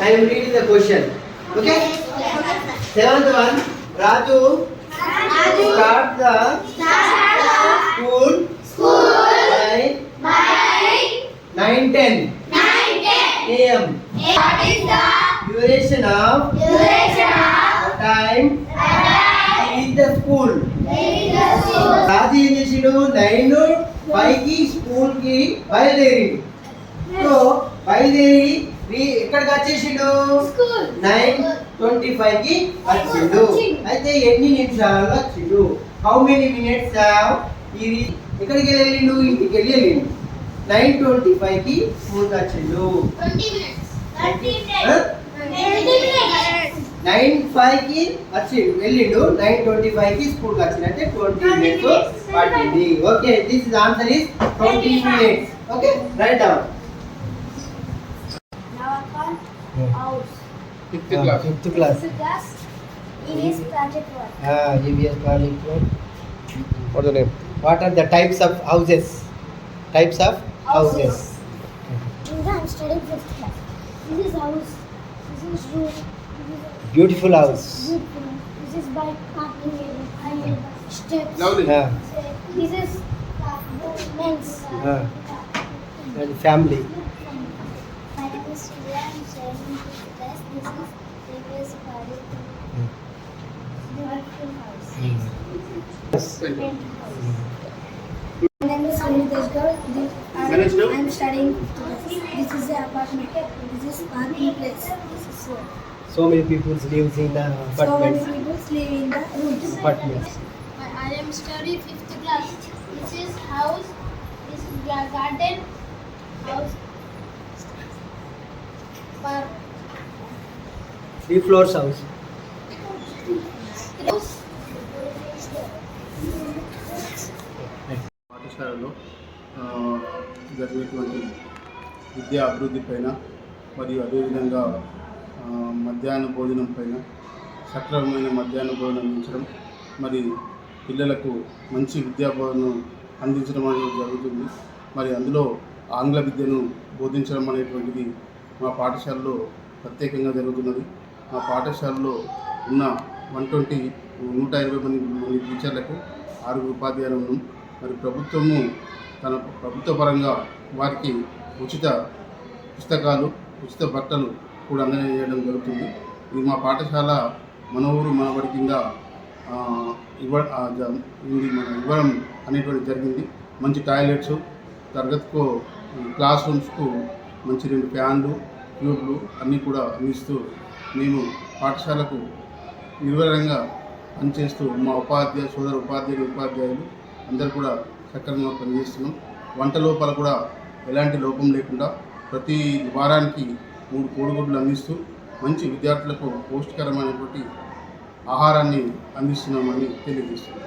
I am reading the question. Okay? Seventh one. Raju start the school by 9:10 a.m. Duration of the time is the school. రాజు ఏం చేసిండు nine ఫైవ్కి స్కూల్కి బయలుదేరి so బయలుదేరి ఎక్కడికి వచ్చేసిండు? Nine twenty ఫైవ్కి వచ్చిండు. అయితే ఎన్ని నిమిషాలు వచ్చిండు? హౌ మెనీ మినిట్స్ ఇది ఎక్కడికి వెళ్ళిండు? ఇంటికి వెళ్ళి వెళ్ళిండు. నైన్ ట్వంటీ ఫైవ్కి స్కూల్కి వచ్చిండు. నైన్ ఫైవ్కి వచ్చిండు. వెళ్ళిండు. నైన్ ట్వంటీ ఫైవ్కి స్కూల్కి వచ్చిండు. అంటే ట్వంటీ మినిట్స్ పట్టింది. Okay this is answer is twenty minutes okay write down Fifth class fifth class English project work. EVS project one. What the name What are the types of houses? Types of houses. I'm studying fifth class. This is house. This is room. This is Beautiful house. beautiful. This is by parking area. And steps. Lovely Yeah. This is men's. Uh, and family. My name is Sunil Gaur. Manage now? I'm studying fifth class. This is the apartment. This is parking place. This is So many people lives in the So many apartments. people live in the rooms. Apartments. I am studying fifth class. This is house. This is ga- garden. Three floors house పాఠశాలలో జరిగేటువంటి విద్యా అభివృద్ధి పైన మరియు అదేవిధంగా మధ్యాహ్న భోజనం పైన సక్రమమైన మధ్యాహ్న భోజనం అందించడం మరి పిల్లలకు మంచి విద్యా బోధన అందించడం అనేది జరుగుతుంది. మరి అందులో ఆంగ్ల విద్యను బోధించడం అనేటువంటిది మా పాఠశాలలో ప్రత్యేకంగా జరుగుతున్నది. మా పాఠశాలలో ఉన్న వన్ ట్వంటీ నూట ఇరవై మంది మంది టీచర్లకు ఆరుగురు ఉపాధ్యాయులను మరి ప్రభుత్వము తన ప్రభుత్వ పరంగా వారికి ఉచిత పుస్తకాలు ఉచిత బట్టలు కూడా అందజేయడం జరుగుతుంది. ఇది మా పాఠశాల మన ఊరు మనబడి కింద ఇవ్వ ఇది మన ఇవ్వడం అనేటువంటి జరిగింది. మంచి టాయిలెట్స్ తరగతికో క్లాస్ రూమ్స్కు మంచి రెండు ఫ్యాన్లు ట్యూబ్లు అన్నీ కూడా అందిస్తూ మేము పాఠశాలకు వివరంగా పనిచేస్తూ మా ఉపాధ్యాయ సోదర ఉపాధ్యాయులు ఉపాధ్యాయులు అందరూ కూడా సక్రమంగా పనిచేస్తున్నాం. వంట లోపల కూడా ఎలాంటి లోపం లేకుండా ప్రతి వారానికి మూడు కోడిగుడ్లు అందిస్తూ మంచి విద్యార్థులకు పౌష్టికరమైనటువంటి ఆహారాన్ని అందిస్తున్నామని తెలియజేస్తున్నాం.